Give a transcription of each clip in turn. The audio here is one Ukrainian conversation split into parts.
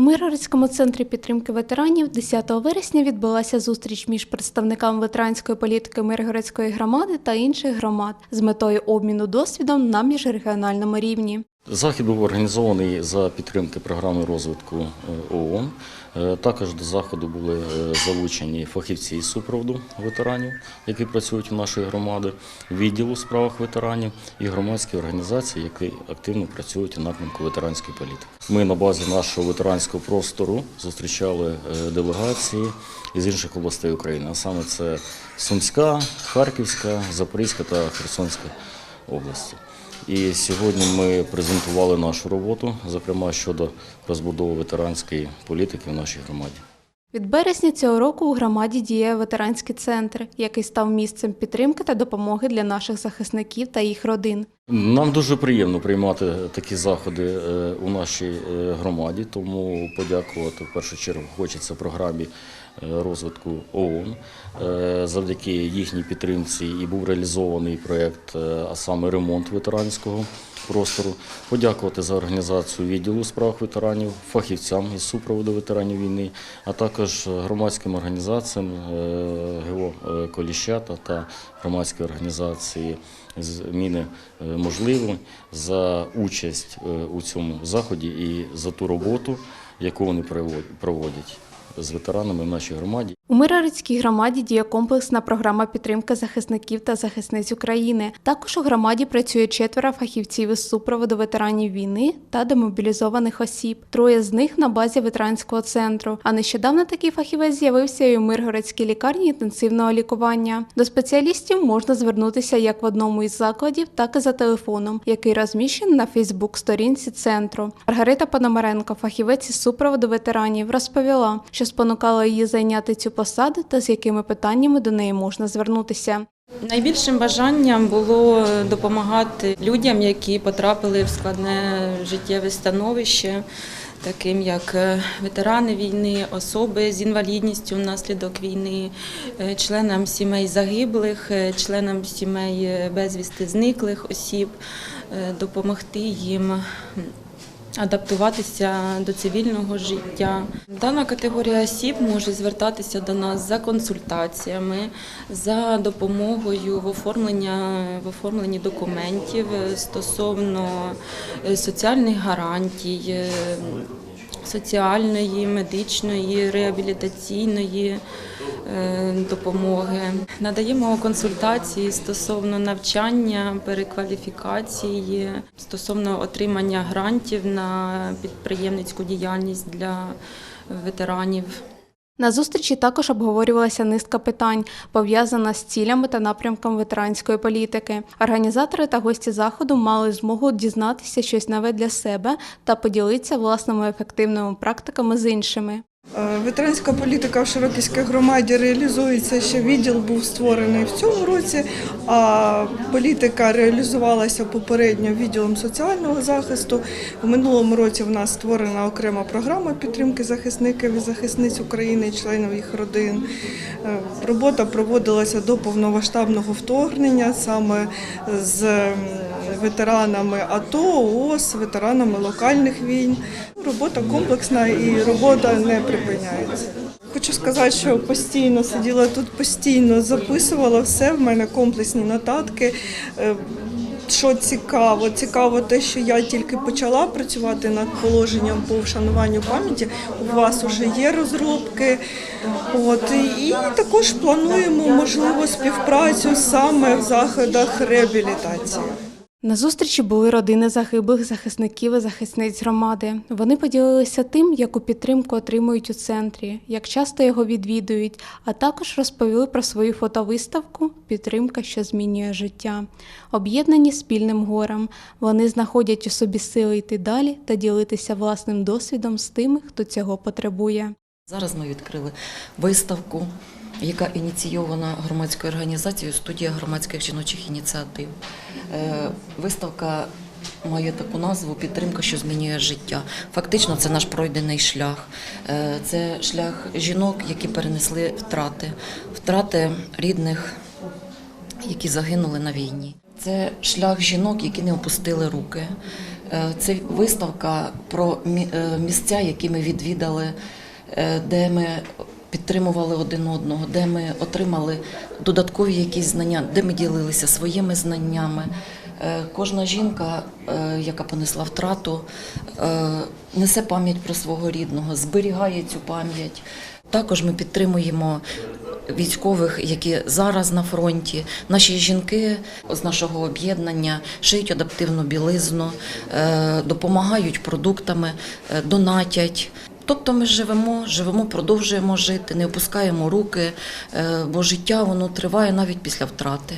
У Миргородському центрі підтримки ветеранів 10 вересня відбулася зустріч між представниками ветеранської політики Миргородської громади та інших громад з метою обміну досвідом на міжрегіональному рівні. Захід був організований за підтримки програми розвитку е, ООН. Е, Також до заходу були е, залучені фахівці із супроводу ветеранів, які працюють у нашій громаді, відділу у справах ветеранів і громадські організації, які активно працюють у напрямку ветеранської політики. Ми на базі нашого ветеранського простору зустрічали е, делегації із інших областей України, а саме це Сумська, Харківська, Запорізька та Херсонська області. І сьогодні ми презентували нашу роботу, зокрема щодо розбудови ветеранської політики в нашій громаді. Від березня цього року у громаді діє ветеранський центр, який став місцем підтримки та допомоги для наших захисників та їх родин. Нам дуже приємно приймати такі заходи е, у нашій е, громаді, тому подякувати в першу чергу хочеться програмі розвитку ООН. Е, Завдяки їхній підтримці і був реалізований проєкт, е, а саме ремонт ветеранського простору. Подякувати за організацію відділу у справах ветеранів, фахівцям із супроводу ветеранів війни, а також громадським організаціям е, ГО е, Коліщата та громадські організації зміни е, можливо за участь е, у цьому заході і за ту роботу, яку вони проводять з ветеранами в нашій громаді. У Миргородській громаді діє комплексна програма підтримки захисників та захисниць України. Також у громаді працює четверо фахівців із супроводу ветеранів війни та демобілізованих осіб. Троє з них на базі ветеранського центру. А нещодавно такий фахівець з'явився і у Миргородській лікарні інтенсивного лікування. До спеціалістів можна звернутися як в одному із закладів, так і за телефоном, який розміщений на Фейсбук-сторінці центру. Маргарита Пономаренко, фахівець із супроводу ветеранів, розповіла, що спонукало її зайняти цю посаду та з якими питаннями до неї можна звернутися. Найбільшим бажанням було допомагати людям, які потрапили в складне життєве становище, таким як е, ветерани війни, особи з інвалідністю внаслідок війни, е, членам сімей загиблих, е, членам сімей безвісти зниклих осіб, допомогти їм адаптуватися до цивільного життя. Дана категорія осіб може звертатися до нас за консультаціями, за допомогою в оформленні, в оформленні документів е, стосовно е, соціальних гарантій. Соціальної, медичної, реабілітаційної е, допомоги надаємо консультації стосовно навчання, перекваліфікації, стосовно отримання грантів на підприємницьку діяльність для ветеранів. На зустрічі також обговорювалася низка питань, пов'язана з цілями та напрямком ветеранської політики. Організатори та гості заходу мали змогу дізнатися щось нове для себе та поділитися власними ефективними практиками з іншими. Е, Ветеранська політика в Широківській громаді реалізується ще відділ був створений в цьому році, а політика реалізувалася попередньо відділом соціального захисту. У минулому році в нас створена окрема програма підтримки захисників і захисниць України членів їх родин. Е, Робота проводилася до повномасштабного вторгнення саме з ветеранами АТО, ООС, ветеранами локальних війн. Робота комплексна і робота не припиняється. Хочу сказати, що постійно сиділа тут, постійно записувала все. В мене комплексні нотатки. Е, Що цікаво, цікаво те, що я тільки почала працювати над положенням по вшануванню пам'яті. У вас вже є розробки. От і, також плануємо можливо співпрацю саме в заходах реабілітації. На зустрічі були родини загиблих захисників і захисниць громади. Вони поділилися тим, яку підтримку отримують у центрі, як часто його відвідують, а також розповіли про свою фотовиставку Підтримка, що змінює життя. Об'єднані спільним горем, вони знаходять у собі сили йти далі та ділитися власним досвідом з тими, хто цього потребує. Зараз ми відкрили виставку, яка ініційована громадською організацією студія громадських жіночих ініціатив. Е, Виставка має таку назву Підтримка, що змінює життя. Фактично, це наш пройдений шлях. Е, Це шлях жінок, які перенесли втрати, втрати рідних, які загинули на війні. Це шлях жінок, які не опустили руки. Е, Це виставка про місця, які ми відвідали, де ми підтримували один одного, де ми отримали додаткові якісь знання, де ми ділилися своїми знаннями. Е, Кожна жінка, е, яка понесла втрату, е, несе пам'ять про свого рідного, зберігає цю пам'ять. Також ми підтримуємо військових, які зараз на фронті. Наші жінки з нашого об'єднання шиють адаптивну білизну, допомагають продуктами, донатять. Тобто ми живемо, живемо, продовжуємо жити, не опускаємо руки, е, бо життя воно триває навіть після втрати.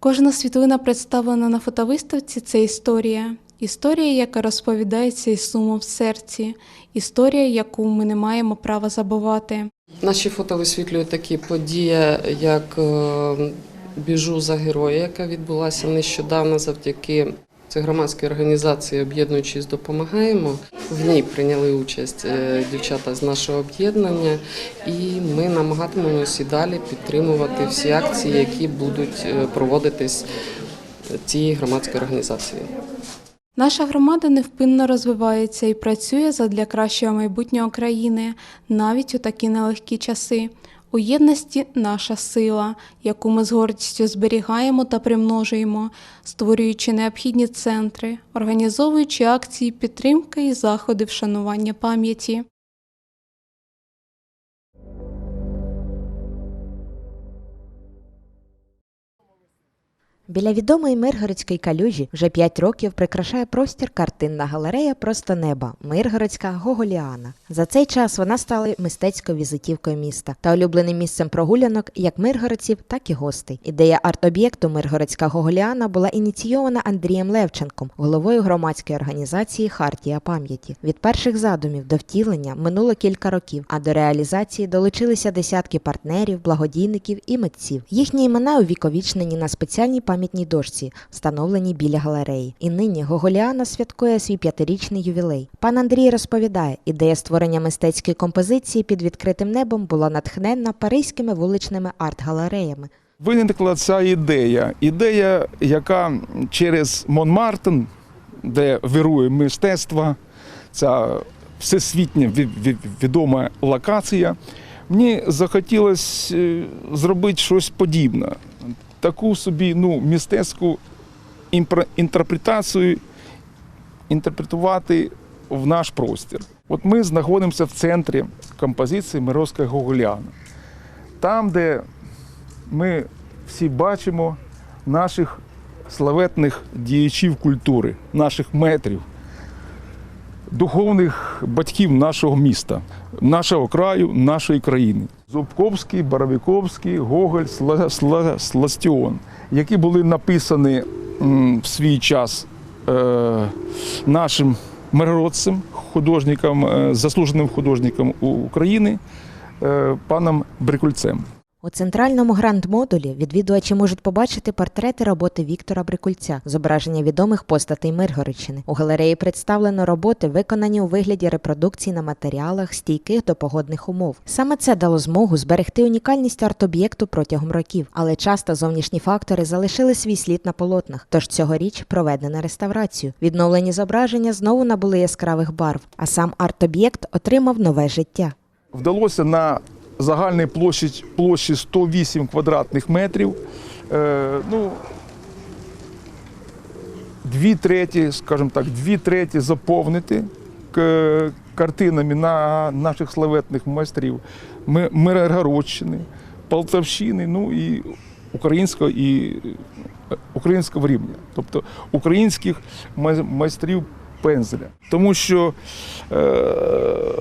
Кожна світлина, представлена на фотовиставці, це історія. Історія, яка розповідається із сумом в серці, історія, яку ми не маємо права забувати. Наші фото висвітлюють такі події, як е, біжу за героя, яка відбулася нещодавно завдяки цій громадській організації Об'єднуючись, допомагаємо. В ній прийняли участь е, дівчата з нашого об'єднання, і ми намагатимемося і далі підтримувати всі акції, які будуть е, проводитись цією громадською організацією. Наша громада невпинно розвивається і працює задля кращого майбутнього країни, навіть у такі нелегкі часи. У єдності наша сила, яку ми з гордістю зберігаємо та примножуємо, створюючи необхідні центри, організовуючи акції підтримки і заходи вшанування пам'яті. Біля відомої Миргородської калюжі вже 5 років прикрашає простір картинна галерея Просто неба Миргородська Гоголіана. За цей час вона стала мистецькою візитівкою міста та улюбленим місцем прогулянок як миргородців, так і гостей. Ідея арт-об'єкту Миргородська Гоголіана була ініційована Андрієм Левченком, головою громадської організації Хартія пам'яті. Від перших задумів до втілення минуло кілька років, а до реалізації долучилися десятки партнерів, благодійників і митців. Їхні імена увіковічнені на спеціальній пам'ятній дошці, встановленій біля галереї. І нині Гоголіана святкує свій п'ятирічний ювілей. Пан Андрій розповідає, ідея створення мистецької композиції під відкритим небом була натхненна паризькими вуличними арт-галереями. Виникла ця ідея. Ідея, яка через Монмартен, де вирує мистецтво, ця всесвітня ві- ві- відома локація, мені захотілося е, зробити щось подібне. Таку собі ну, мистецьку імпро- інтерпретацію інтерпретувати в наш простір. От ми знаходимося в центрі композиції Мировська Гоголяна. Там, де ми всі бачимо наших славетних діячів культури, наших метрів, духовних батьків нашого міста, нашого краю, нашої країни. Зубковський, Боровіковський, Гоголь, Сла- Сла- Сластіон, які були написані в свій час е, нашим мирородцем, художником, е, заслуженим художником України, е, паном Брикульцем. У центральному гранд-модулі відвідувачі можуть побачити портрети роботи Віктора Брикульця, зображення відомих постатей Миргородщини. У галереї представлено роботи, виконані у вигляді репродукцій на матеріалах, стійких до погодних умов. Саме це дало змогу зберегти унікальність арт-об'єкту протягом років, але часто зовнішні фактори залишили свій слід на полотнах. Тож цьогоріч проведено реставрацію. Відновлені зображення знову набули яскравих барв, а сам арт-об'єкт отримав нове життя. вдалося на загальній площі, площі 108 квадратних метрів. Е, ну, дві треті, скажімо так, дві треті заповнити картинами на наших славетних майстрів Ми- Миргородщини, Полтавщини, ну і українського і українського рівня, тобто українських майстрів пензеля. Тому що е,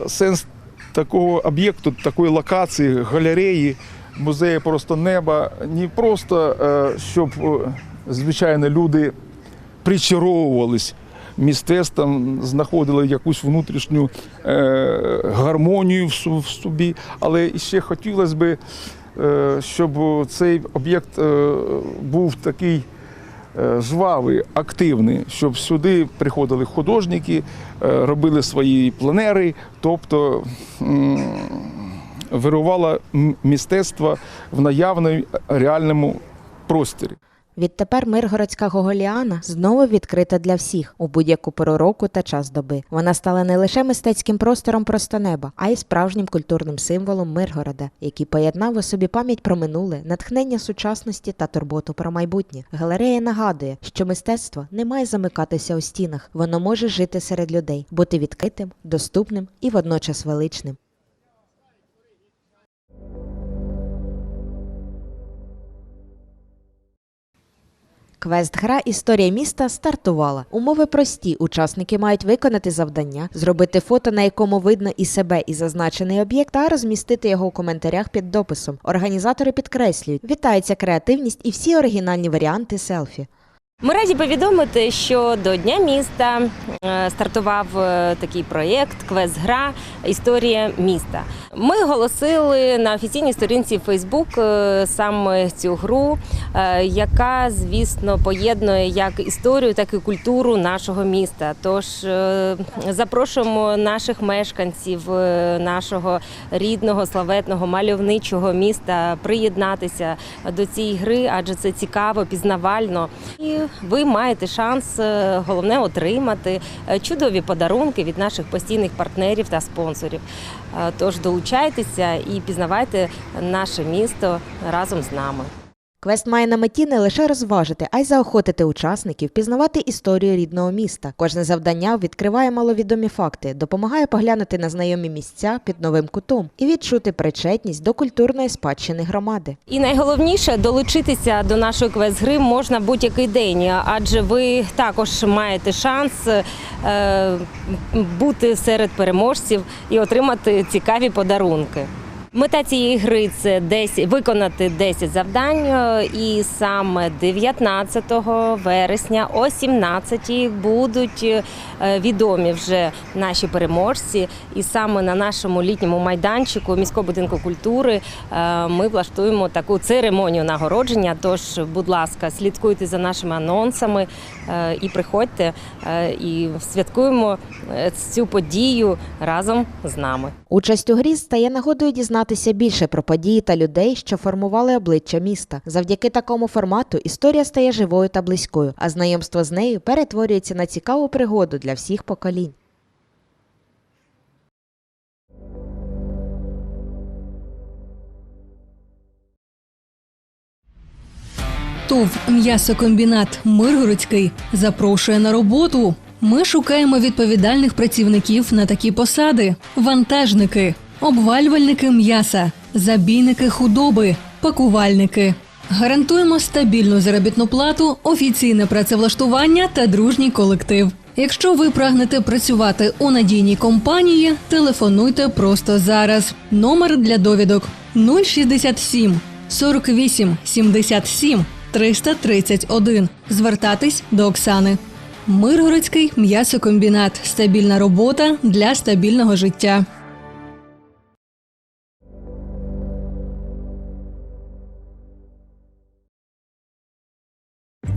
сенс такого об'єкту, такої локації, галереї, музею просто неба, не просто е, щоб е, звичайно люди причаровувались. Мистецтвом, знаходили якусь внутрішню е, гармонію в в собі, але ще хотілося б, е, щоб цей об'єкт е, був такий жвавий, активний, щоб сюди приходили художники, е, робили свої пленери, тобто вирувало мистецтво в наявному реальному просторі. Відтепер Миргородська Гоголіана знову відкрита для всіх у будь-яку пору року та час доби. Вона стала не лише мистецьким простором просто неба, а й справжнім культурним символом Миргорода, який поєднав у собі пам'ять про минуле, натхнення сучасності та турботу про майбутнє. Галерея нагадує, що мистецтво не має замикатися у стінах, воно може жити серед людей, бути відкритим, доступним і водночас величним. Квест-гра Історія міста стартувала. Умови прості. Учасники мають виконати завдання, зробити фото, на якому видно і себе, і зазначений об'єкт, та розмістити його у коментарях під дописом. Організатори підкреслюють, вітається креативність і всі оригінальні варіанти селфі. Ми раді повідомити, що до Дня міста е, стартував е, такий проєкт Квест-гра Історія міста. Ми оголосили на офіційній сторінці Фейсбук саме цю гру, е, яка, звісно, поєднує як історію, так і культуру нашого міста. Тож запрошуємо наших мешканців нашого рідного, славетного, мальовничого міста приєднатися до цієї гри, адже це цікаво, пізнавально. І ви маєте шанс е, головне отримати е, чудові подарунки від наших постійних партнерів та спонсорів. Е, Тож долучайтеся і пізнавайте наше місто разом з нами. Квест має на меті не лише розважити, а й заохотити учасників пізнавати історію рідного міста. Кожне завдання відкриває маловідомі факти, допомагає поглянути на знайомі місця під новим кутом і відчути причетність до культурної спадщини громади. І найголовніше долучитися до нашої квест-гри можна будь-який день, адже ви також маєте шанс е, бути серед переможців і отримати цікаві подарунки. Мета цієї гри це 10, виконати 10 завдань, е, і саме 19 вересня о 17 будуть е, відомі вже наші переможці. І саме на нашому літньому майданчику міського будинку культури е, ми влаштуємо таку церемонію нагородження. Тож, будь ласка, слідкуйте за нашими анонсами і приходьте і святкуємо цю подію разом з нами. Участь у грі стає нагодою дізнатися більше про події та людей, що формували обличчя міста. Завдяки такому формату історія стає живою та близькою, а знайомство з нею перетворюється на цікаву пригоду для всіх поколінь. ТОВ «М'ясокомбінат Миргородський» запрошує на роботу. Ми шукаємо відповідальних працівників на такі посади: вантажники, обвалювальники м'яса, забійники худоби, пакувальники. Гарантуємо стабільну заробітну плату, офіційне працевлаштування та дружній колектив. Якщо ви прагнете працювати у надійній компанії, телефонуйте просто зараз. Номер для довідок 067 48 77 331. Звертатись до Оксани. Миргородський м'ясокомбінат. Стабільна робота для стабільного життя.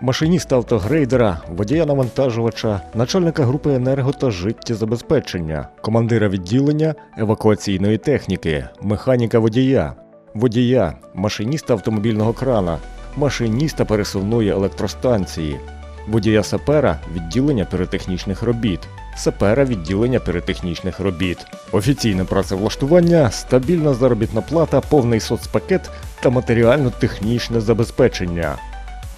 машиніста автогрейдера, водія навантажувача, начальника групи енерго та життєзабезпечення, командира відділення евакуаційної техніки, механіка водія, водія, машиніста автомобільного крана, машиніста пересувної електростанції, водія сапера відділення піротехнічних робіт, сапера відділення піротехнічних робіт, офіційне працевлаштування, стабільна заробітна плата, повний соцпакет та матеріально-технічне забезпечення.